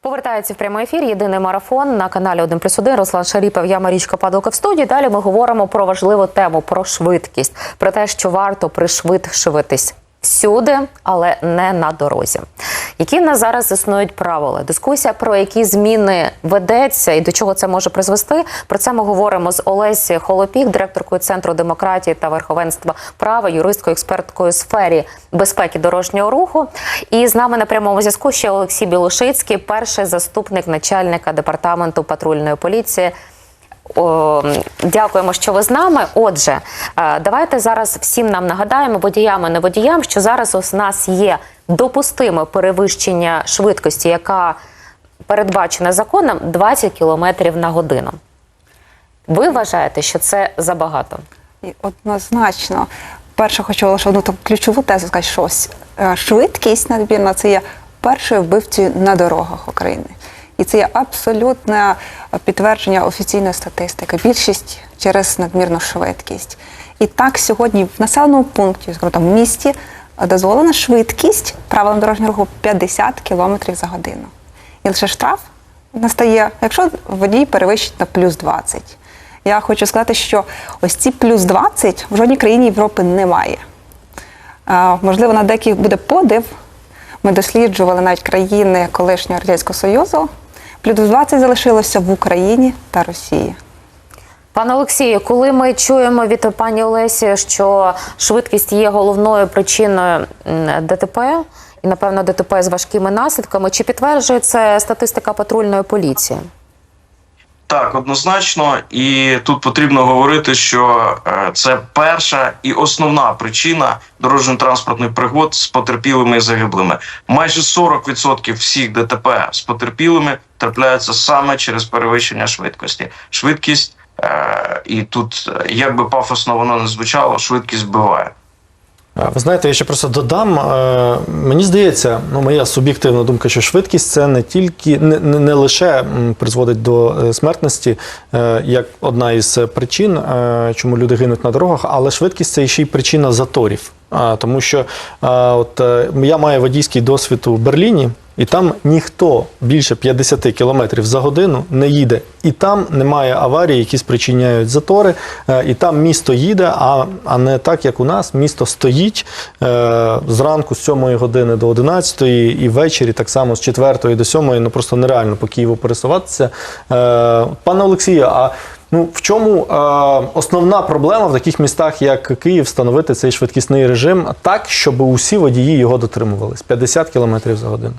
Повертається в прямий ефір. Єдиний марафон на каналі 1 плюс 1. Руслан Шаріпов, я Марічка Падалка в студії. Далі ми говоримо про важливу тему про швидкість, про те, що варто пришвидшуватись всюди, але не на дорозі. Які в нас зараз існують правила? Дискусія про які зміни ведеться і до чого це може призвести. Про це ми говоримо з Олесі Холопік, директоркою центру демократії та верховенства права, юристкою експерткою сфері безпеки дорожнього руху. І з нами на прямому зв'язку ще Олексій Білошицький, перший заступник начальника департаменту патрульної поліції. Дякуємо, що ви з нами. Отже, е, давайте зараз всім нам нагадаємо, водіям і не водіям, що зараз у нас є допустиме перевищення швидкості, яка передбачена законом 20 км на годину. Ви вважаєте, що це забагато? Однозначно. Перше, хочу лише одну ключову тезу сказати, що е, швидкість надмірна це є першою вбивцею на дорогах України. І це є абсолютне підтвердження офіційної статистики. Більшість через надмірну швидкість. І так сьогодні в населеному пункті, там, в місті, дозволена швидкість правилам дорожнього руху 50 км за годину. І лише штраф настає, якщо водій перевищить на плюс 20. Я хочу сказати, що ось ці плюс 20 в жодній країні Європи немає. Можливо, на деяких буде подив. Ми досліджували навіть країни колишнього Радянського Союзу. Плюс 20 залишилося в Україні та Росії. Пане Олексію, коли ми чуємо від пані Олесі, що швидкість є головною причиною ДТП, і напевно ДТП з важкими наслідками, чи підтверджує це статистика патрульної поліції? Так, однозначно, і тут потрібно говорити, що е, це перша і основна причина дорожньо-транспортних пригод з потерпілими і загиблими. Майже 40% всіх ДТП з потерпілими трапляються саме через перевищення швидкості. Швидкість, е, і тут, е, як би пафосно воно не звучало, швидкість вбиває. Ви знаєте, я ще просто додам. е, Мені здається, ну моя суб'єктивна думка, що швидкість це не тільки не, не, лише призводить до е, смертності, е, як одна із причин, чому люди гинуть на дорогах, але швидкість це ще й причина заторів. Тому що от я маю водійський досвід у Берліні, і там ніхто більше 50 км за годину не їде. І там немає аварій, які спричиняють затори. Е, І там місто їде, а, а не так, як у нас. Місто стоїть е, зранку з 7 години до 11 і ввечері так само з 4 до 7. Ну просто нереально по Києву пересуватися. Е, Пане Олексію, а Ну, в чому е, основна проблема в таких містах, як Київ, встановити цей швидкісний режим так, щоб усі водії його дотримувались 50 км за годину?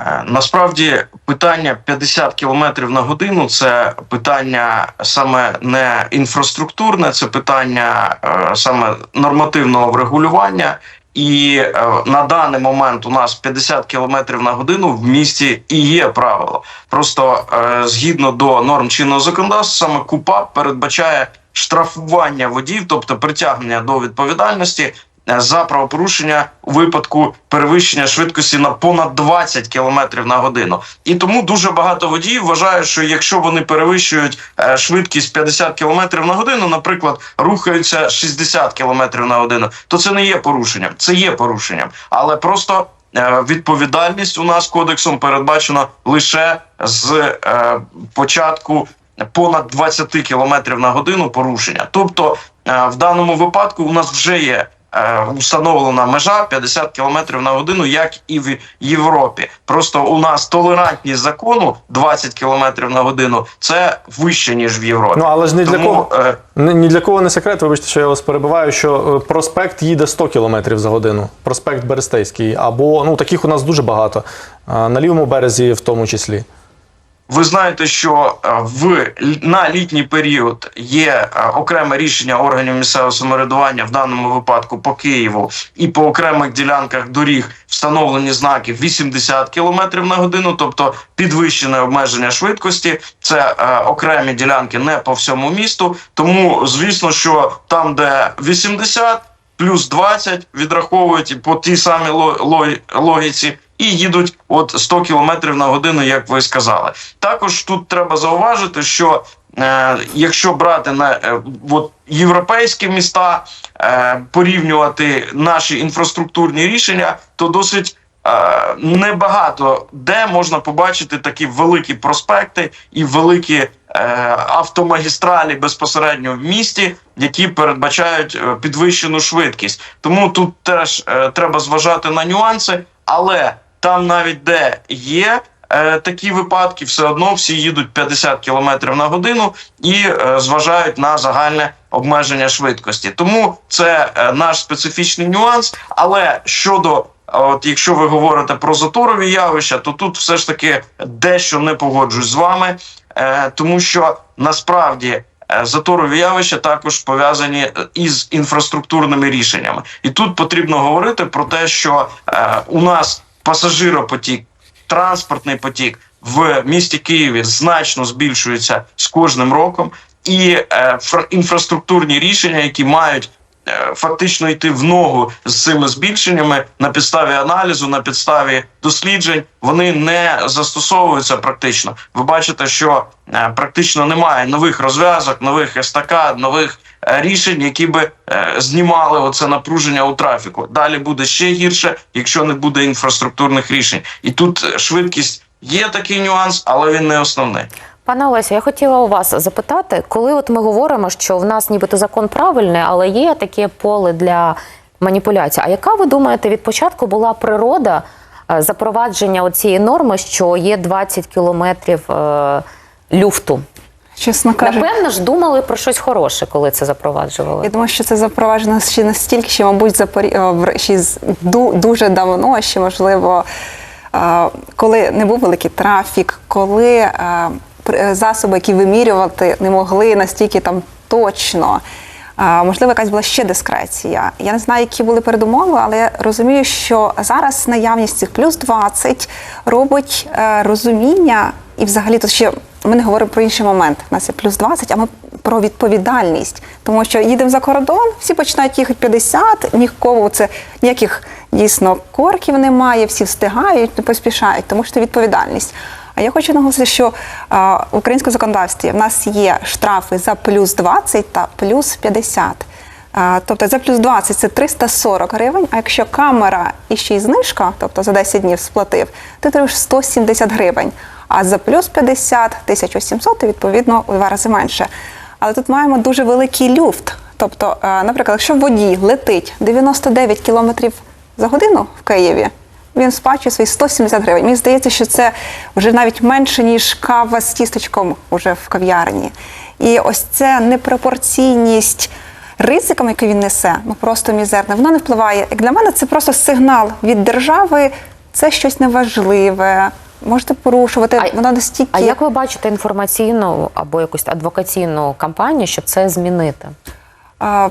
Е, Насправді питання 50 км на годину це питання саме не інфраструктурне, це питання е, саме нормативного врегулювання. І е, на даний момент у нас 50 км на годину в місті і є правило. Просто згідно до норм чинного законодавства, саме КУПАП передбачає штрафування водіїв, тобто притягнення до відповідальності за правопорушення у випадку перевищення швидкості на понад 20 км на годину. І тому дуже багато водіїв вважають, що якщо вони перевищують е, швидкість 50 км на годину, наприклад, рухаються 60 км на годину, то це не є порушенням. Це є порушенням, але просто. е, Відповідальність у нас кодексом передбачена лише з е, початку понад 20 км на годину порушення. Тобто, е, в даному випадку у нас вже є е, встановлена межа 50 км на годину, як і в Європі. Просто у нас толерантність закону 20 км на годину це вище ніж в Європі. Ну але ж не для Тому, кого е, ні, ні для кого не секрет. Вибачте, що я вас перебиваю. Що е, проспект їде 100 км за годину. Проспект Берестейський. Або ну таких у нас дуже багато. На лівому березі, в тому числі. Ви знаєте, що е, в на літній період є е, окреме рішення органів місцевого самоврядування в даному випадку по Києву і по окремих ділянках доріг встановлені знаки 80 км на годину, тобто підвищене обмеження швидкості. Це е, окремі ділянки не по всьому місту. Тому звісно, що там, де 80, плюс 20 відраховують по тій самій ло- ло- логіці. І їдуть от 100 км на годину, як ви сказали. Також тут треба зауважити, що е, якщо брати на е, от, європейські міста, е, порівнювати наші інфраструктурні рішення, то досить е, небагато де можна побачити такі великі проспекти і великі е, автомагістралі безпосередньо в місті, які передбачають е, підвищену швидкість. Тому тут теж треба зважати на нюанси, але там навіть де є. е, Такі випадки все одно всі їдуть 50 км на годину і е, зважають на загальне обмеження швидкості. Тому це е, наш специфічний нюанс. Але щодо От якщо ви говорите про заторові явища, то тут все ж таки дещо не погоджусь з вами, тому що насправді заторові явища також пов'язані із інфраструктурними рішеннями, і тут потрібно говорити про те, що е, у нас пасажиропотік, транспортний потік в місті Києві значно збільшується з кожним роком, і е, інфраструктурні рішення, які мають фактично йти в ногу з цими збільшеннями на підставі аналізу, на підставі досліджень, вони не застосовуються практично. Ви бачите, що е, практично немає нових розв'язок, нових естакад, нових е, рішень, які би е, знімали оце напруження у трафіку. Далі буде ще гірше, якщо не буде інфраструктурних рішень. І тут е, швидкість є такий нюанс, але він не основний. Пане Олесю, я хотіла у вас запитати, коли от ми говоримо, що в нас нібито закон правильний, але є таке поле для маніпуляцій. А яка ви думаєте від початку була природа е, запровадження цієї норми, що є 20 кілометрів е, люфту? Чесно кажучи, Напевно ж думали про щось хороше, коли це запроваджували. Я думаю, що це запроваджено ще настільки, що, мабуть, запорі... е, ще дуже давно, ще можливо, е, коли не був великий трафік, коли засоби, які вимірювати, не могли настільки там точно. Е, Можливо, якась була ще дискреція. Я не знаю, які були передумови, але я розумію, що зараз наявність цих плюс 20 робить е, розуміння, і взагалі тут ще ми не говоримо про інший момент. У нас є плюс 20, а ми про відповідальність. Тому що їдемо за кордон, всі починають їхати 50, нікого це ніяких дійсно корків немає, всі встигають, не поспішають, тому що це відповідальність. А я хочу наголосити, що а, в українському законодавстві в нас є штрафи за плюс 20 та плюс 50. А, Тобто за плюс 20 це 340 гривень, а якщо камера і ще й знижка, тобто за 10 днів сплатив, ти отримаєш 170 гривень. А за плюс 50 1700, то відповідно у два рази менше. Але тут маємо дуже великий люфт. Тобто, е, наприклад, якщо водій летить 99 км за годину в Києві, він сплачує свої 170 гривень. Мені здається, що це вже навіть менше, ніж кава з тістечком уже в кав'ярні. І ось це непропорційність ризиком, який він несе, ну просто мізерне, воно не впливає. Як для мене, це просто сигнал від держави, це щось неважливе. Можете порушувати, А- воно настільки. А як ви бачите інформаційну або якусь адвокаційну кампанію, щоб це змінити? А,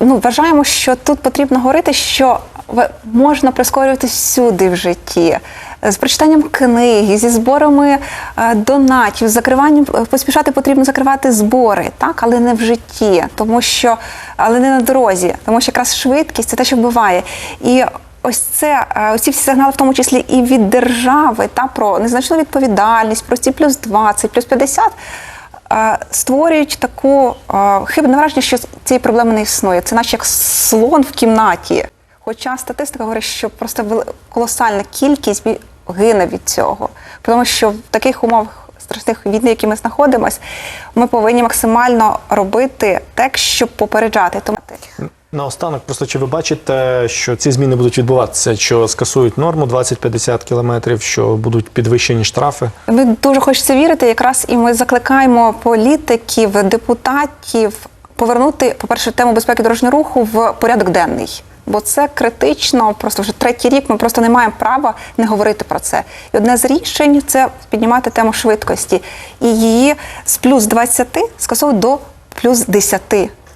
ну, вважаємо, що тут потрібно говорити, що можна прискорювати всюди в житті. З прочитанням книги, зі зборами е, донатів, закриванням е, поспішати потрібно закривати збори, так, але не в житті, тому що але не на дорозі, тому що якраз швидкість це те, що вбиває. І ось це е, оці всі сигнали, в тому числі і від держави, та про незначну відповідальність, про ці плюс 20, плюс 50, е, створюють таку хибне враження, що цієї проблеми не існує. Це наче як слон в кімнаті. Хоча статистика говорить, що просто колосальна кількість гине від цього. Тому що в таких умовах страшних війни, які ми знаходимося, ми повинні максимально робити так, щоб попереджати. Тому Наостанок, просто чи ви бачите, що ці зміни будуть відбуватися, що скасують норму 20-50 кілометрів, що будуть підвищені штрафи? Ми дуже хочеться вірити, якраз і ми закликаємо політиків, депутатів повернути, по-перше, тему безпеки дорожнього руху в порядок денний. Бо це критично, просто вже третій рік ми просто не маємо права не говорити про це. І одне з рішень це піднімати тему швидкості. І її з плюс 20 скасовують до плюс 10.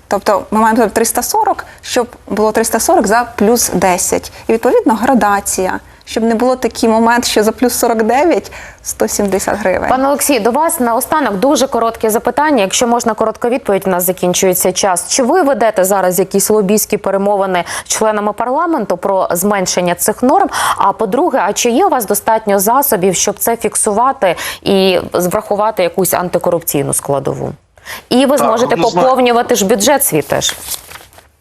Тобто ми маємо 340, щоб було 340 за плюс 10. І відповідно градація, щоб не було такий момент, що за плюс 49 170 гривень. Пане Олексій, до вас наостанок дуже коротке запитання. Якщо можна коротка відповідь, у нас закінчується час. Чи ви ведете зараз якісь лобійські перемовини з членами парламенту про зменшення цих норм? А по-друге, а чи є у вас достатньо засобів, щоб це фіксувати і врахувати якусь антикорупційну складову? І ви зможете однозначно. поповнювати ж бюджет свій теж.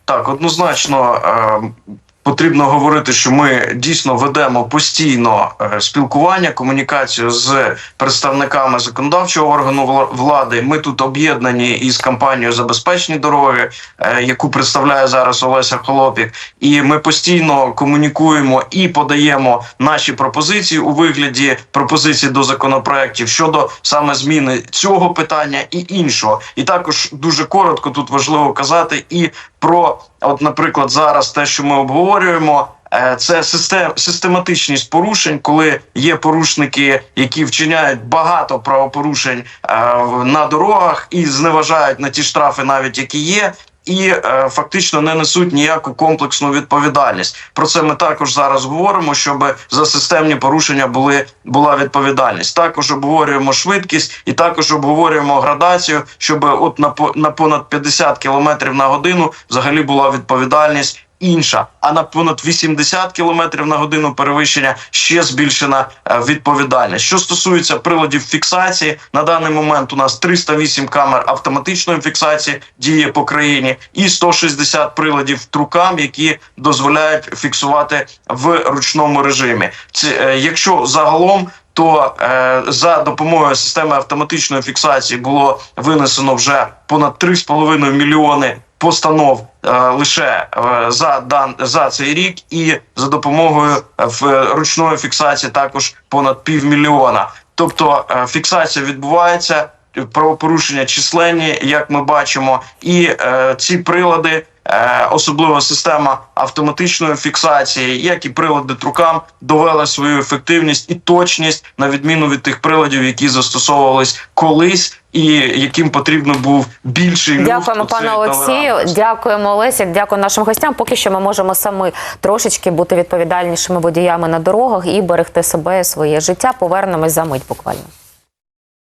Так, однозначно, е, потрібно говорити, що ми дійсно ведемо постійно е, спілкування, комунікацію з представниками законодавчого органу влади. Ми тут об'єднані із кампанією Забезпечні дороги, е, яку представляє зараз Олеся Холопік. І ми постійно комунікуємо і подаємо наші пропозиції у вигляді пропозицій до законопроєктів щодо саме зміни цього питання і іншого. І також дуже коротко тут важливо казати і про, от, наприклад, зараз те, що ми обговорюємо. е, Це систем, систематичність порушень, коли є порушники, які вчиняють багато правопорушень е, на дорогах і зневажають на ті штрафи, навіть які є, і е, фактично не несуть ніяку комплексну відповідальність. Про це ми також зараз говоримо, щоб за системні порушення були була відповідальність. Також обговорюємо швидкість і також обговорюємо градацію, щоб от на на понад 50 км на годину взагалі була відповідальність. Інша, а на понад 80 км на годину перевищення ще збільшена е, відповідальність. Що стосується приладів фіксації, на даний момент у нас 308 камер автоматичної фіксації діє по країні, і 160 приладів трукам, які дозволяють фіксувати в ручному режимі. Це якщо загалом. То е, за допомогою системи автоматичної фіксації було винесено вже понад 3,5 мільйони постанов лише е, за дан за цей рік, і за допомогою е, ручної фіксації також понад півмільйона. Тобто е, фіксація відбувається, правопорушення численні, як ми бачимо, і е, ці прилади. Е, Особливо система автоматичної фіксації, як і прилади трукам, довели свою ефективність і точність на відміну від тих приладів, які застосовувались колись, і яким потрібно був більший люфт Дякуємо, пане Олексію. Дякуємо, Олесі. Дякую нашим гостям. Поки що ми можемо самі трошечки бути відповідальнішими водіями на дорогах і берегти себе і своє життя. Повернемось за мить буквально.